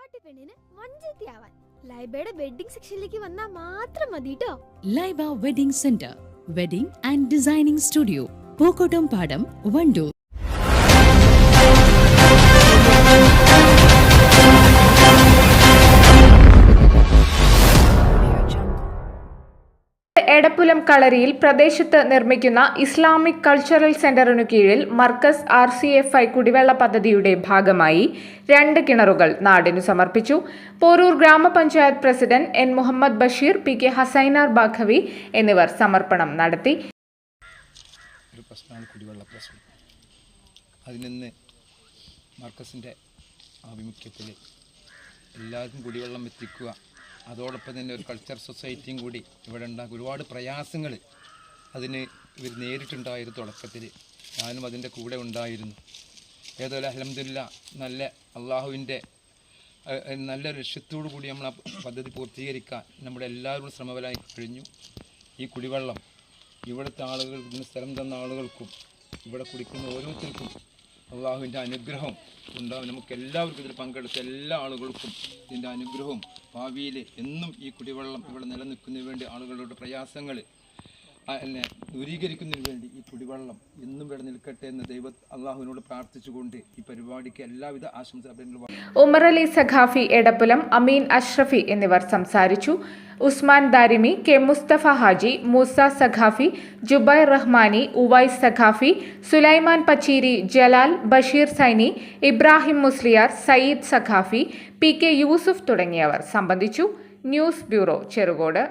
തറവാട്ടി പെണ്ണിന് വഞ്ചത്തിയാവാൻ ലൈബയുടെ വെഡിംഗ് സെക്ഷനിലേക്ക് വന്നാൽ മാത്രം മതി കേട്ടോ Laiba wedding center wedding and designing studio Pookkottumpadam Wandoor. Edappulam കളരിയിൽ പ്രദേശത്ത് നിർമ്മിക്കുന്ന ഇസ്ലാമിക് കൾച്ചറൽ സെന്ററിനു കീഴിൽ Markaz R C F I കുടിവെള്ള പദ്ധതിയുടെ ഭാഗമായി രണ്ട് കിണറുകൾ നാടിനു സമർപ്പിച്ചു. പോരൂർ ഗ്രാമപഞ്ചായത്ത് president N Muhammad Basheer P K Hasainar Baqavi എന്നിവർ സമർപ്പണം നടത്തി. ആഭിമുഖ്യത്തിൽ എല്ലാവർക്കും കുടിവെള്ളം എത്തിക്കുക അതോടൊപ്പം തന്നെ ഒരു കൾച്ചർ സൊസൈറ്റിയും കൂടി ഇവിടെ ഉണ്ടാകും ഒരുപാട് പ്രയാസങ്ങൾ അതിന് ഇവർ നേരിട്ടുണ്ടായിരുന്നു തുടക്കത്തിൽ ഞാനും അതിന്റെ കൂടെ ഉണ്ടായിരുന്നു. ഏതായാലും അലഹമില്ല നല്ല അള്ളാഹുവിന്റെ നല്ല ലക്ഷ്യത്തോടു കൂടി നമ്മൾ ആ പദ്ധതി പൂർത്തീകരിക്കാൻ നമ്മുടെ എല്ലാവരും ശ്രമകരായി കഴിഞ്ഞു. ഈ കുടിവെള്ളം ഇവിടുത്തെ ആളുകൾ ഇന്ന് സ്ഥലം തന്ന ആളുകൾക്കും ഇവിടെ കുടിക്കുന്ന ഓരോരുത്തർക്കും അള്ളാഹുവിന്റെ അനുഗ്രഹം ഉണ്ടാവും. നമുക്ക് എല്ലാവർക്കും ഇതിൽ പങ്കെടുത്ത എല്ലാ ആളുകൾക്കും ഇതിന്റെ അനുഗ്രഹവും ഭാവിയിൽ എന്നും ഈ കുടിവെള്ളം ഇവിടെ നിലനിൽക്കുന്നതിന് വേണ്ടി ആളുകളുടെ പ്രയാസങ്ങൾ എന്നെ ദൂരീകരിക്കുന്നതിന് വേണ്ടി ഈ കുടിവെള്ളം എന്നും ഇവിടെ നിൽക്കട്ടെ എന്ന് ദൈവ അള്ളാഹുവിനോട് പ്രാർത്ഥിച്ചുകൊണ്ട് ഈ പരിപാടിക്ക് എല്ലാവിധ ആശംസ ഉമർ അലി സഖാഫി എടപ്പുലം അമീൻ അഷ്റഫി എന്നിവർ സംസാരിച്ചു. Usman Darimi K Mustafa Haji Moosa Saqafi Jubair Rahmani Uvais Saqafi Sulaiman Pacheeri Jalal Basheer Saini Ibrahim Musliyar Sayyid Saqafi P K Yusuf തുടങ്ങിയവർ സംബന്ധിച്ചു. News bureau Cherukode.